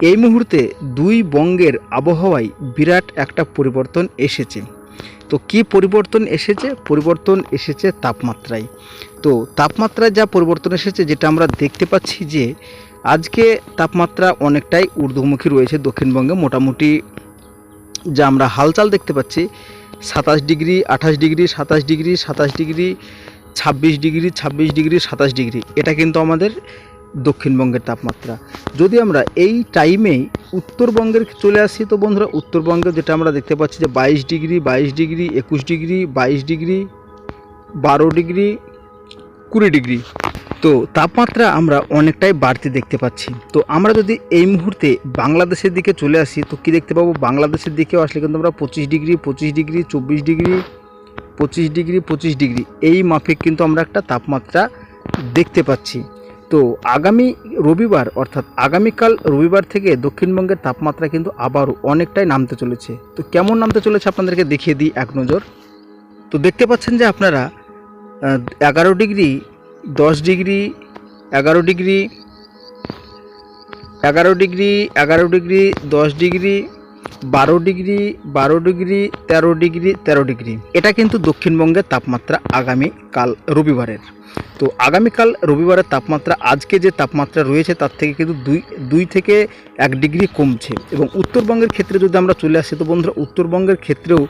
এই মুহূর্তে দুই বঙ্গের আবহাওয়ায় বিরাট একটা পরিবর্তন এসেছে। তো কি পরিবর্তন এসেছে? পরিবর্তন এসেছে তাপমাত্রায়। তো তাপমাত্রায় যা পরিবর্তন এসেছে, যেটা আমরা দেখতে পাচ্ছি যে, আজকে তাপমাত্রা অনেকটাই ঊর্ধ্বমুখী রয়েছে দক্ষিণবঙ্গে। মোটামুটি যা আমরা হালচাল দেখতে পাচ্ছি, সাতাশ ডিগ্রি, আঠাশ ডিগ্রি, সাতাশ ডিগ্রি সাতাশ ডিগ্রি, ছাব্বিশ ডিগ্রি ছাব্বিশ ডিগ্রি, সাতাশ ডিগ্রি। এটা কিন্তু আমাদের দক্ষিণবঙ্গের তাপমাত্রা। যদি আমরা এই টাইমেই উত্তরবঙ্গের চলে আসি, তো বন্ধুরা, উত্তরবঙ্গে যেটা আমরা দেখতে পাচ্ছি যে বাইশ ডিগ্রি বাইশ ডিগ্রি, একুশ ডিগ্রি, বাইশ ডিগ্রি, বারো ডিগ্রি, কুড়ি ডিগ্রি। তো তাপমাত্রা আমরা অনেকটাই বাড়তি দেখতে পাচ্ছি। তো আমরা যদি এই মুহূর্তে বাংলাদেশের দিকে চলে আসি, তো কি দেখতে পাবো? বাংলাদেশের দিকেও আসলে কিন্তু আমরা পঁচিশ ডিগ্রি পঁচিশ ডিগ্রি, চব্বিশ ডিগ্রি, পঁচিশ ডিগ্রি পঁচিশ ডিগ্রি, এই মাফিক কিন্তু আমরা একটা তাপমাত্রা দেখতে পাচ্ছি। তো আগামী রবিবার, অর্থাৎ আগামীকাল রবিবার থেকে দক্ষিণবঙ্গের তাপমাত্রা কিন্তু আবারও অনেকটাই নামতে চলেছে। তো কেমন নামতে চলেছে আপনাদেরকে দেখিয়ে দিই এক নজর। তো দেখতে পাচ্ছেন যে আপনারা এগারো ডিগ্রি, দশ ডিগ্রি, এগারো ডিগ্রি এগারো ডিগ্রি এগারো ডিগ্রি, দশ ডিগ্রি বারো ডিগ্রি বারো ডিগ্রি, তেরো ডিগ্রি তেরো ডিগ্রি। এটা কিন্তু দক্ষিণবঙ্গের তাপমাত্রা আগামী কাল রবিবারের। তো আগামীকাল রবিবারের তাপমাত্রা, আজকে যে তাপমাত্রা রয়েছে তার থেকে কিন্তু দুই দুই থেকে এক ডিগ্রি কমছে। এবং উত্তরবঙ্গের ক্ষেত্রে যদি আমরা চলে আসি, তো বন্ধুরা, উত্তরবঙ্গের ক্ষেত্রেও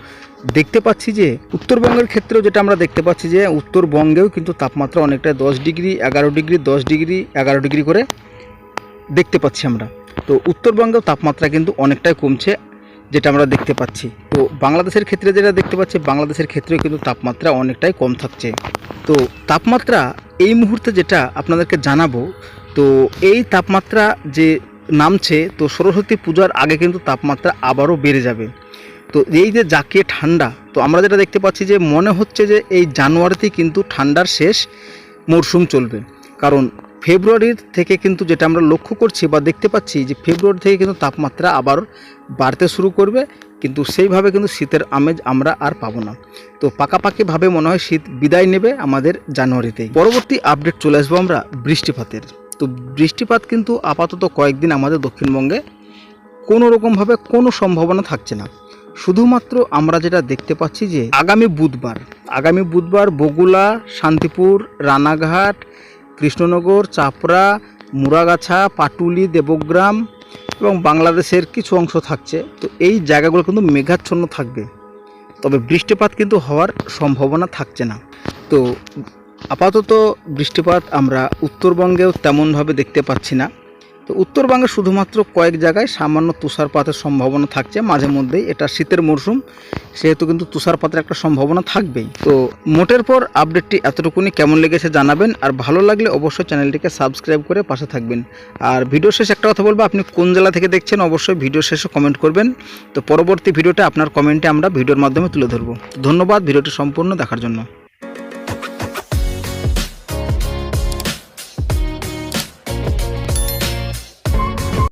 দেখতে পাচ্ছি যে, উত্তরবঙ্গের ক্ষেত্রেও যেটা আমরা দেখতে পাচ্ছি যে, উত্তরবঙ্গেও কিন্তু তাপমাত্রা অনেকটা দশ ডিগ্রি, এগারো ডিগ্রি, দশ ডিগ্রি, এগারো ডিগ্রি করে দেখতে পাচ্ছি আমরা। তো উত্তরবঙ্গেও তাপমাত্রা কিন্তু অনেকটাই কমছে, যেটা আমরা দেখতে পাচ্ছি। তো বাংলাদেশের ক্ষেত্রে যেটা দেখতে পাচ্ছি, বাংলাদেশের ক্ষেত্রেও কিন্তু তাপমাত্রা অনেকটাই কম থাকছে। তো তাপমাত্রা এই মুহূর্তে যেটা আপনাদেরকে জানাব, তো এই তাপমাত্রা যে নামছে, তো সরস্বতী পূজার আগে কিন্তু তাপমাত্রা আবারও বেড়ে যাবে। তো এই যে জাকিয়ে ঠান্ডা, তো আমরা যেটা দেখতে পাচ্ছি যে মনে হচ্ছে যে এই জানুয়ারিতেই কিন্তু ঠান্ডার শেষ মরশুম চলবে। কারণ ফেব্রুয়ারির থেকে কিন্তু যেটা আমরা লক্ষ্য করছি বা দেখতে পাচ্ছি যে ফেব্রুয়ারি থেকে কিন্তু তাপমাত্রা আবার বাড়তে শুরু করবে, কিন্তু সেইভাবে কিন্তু শীতের আমেজ আমরা আর পাবো না। তো পাকাপাকিভাবে মনে হয় শীত বিদায় নেবে আমাদের জানুয়ারিতেই। পরবর্তী আপডেট চলে আসব আমরা বৃষ্টিপাতের। তো বৃষ্টিপাত কিন্তু আপাতত কয়েকদিন আমাদের দক্ষিণবঙ্গে কোনো রকমভাবে কোনো সম্ভাবনা থাকছে না। শুধুমাত্র আমরা যেটা দেখতে পাচ্ছি যে আগামী বুধবার আগামী বুধবার বগুলা শান্তিপুর, রানাঘাট কৃষ্ণনগর, চাপড়া, মুরাগাছা, পাটুলি, দেবগ্রাম এবং বাংলাদেশের কিছু অংশ থাকছে। তো এই জায়গাগুলো কিন্তু মেঘাচ্ছন্ন থাকবে। তবে বৃষ্টিপাত কিন্তু হওয়ার সম্ভাবনা থাকছে না। তো আপাতত বৃষ্টিপাত আমরা উত্তরবঙ্গেও তেমনভাবে দেখতে পাচ্ছি না। তো উত্তরবঙ্গে শুধুমাত্র কয়েক জায়গায় সামান্য তুষারপাতের সম্ভাবনা থাকছে। মাঝে মধ্যেই এটা শীতের মরশুম, সেহেতু কিন্তু তুষারপাতের একটা সম্ভাবনা থাকবেই। তো মোটের পর আপডেটটি এতটুকুনি। কেমন লেগেছে জানাবেন। আর ভালো লাগলে অবশ্যই চ্যানেলটিকে সাবস্ক্রাইব করে পাশে থাকবেন। আর ভিডিও শেষে একটা কথা বলব, আপনি কোন জেলা থেকে দেখছেন অবশ্যই ভিডিও শেষে কমেন্ট করবেন। তো পরবর্তী ভিডিওটা আপনার কমেন্টে আমরা ভিডিওর মাধ্যমে তুলে ধরবো। ধন্যবাদ, ভিডিওটি সম্পূর্ণ দেখার জন্য।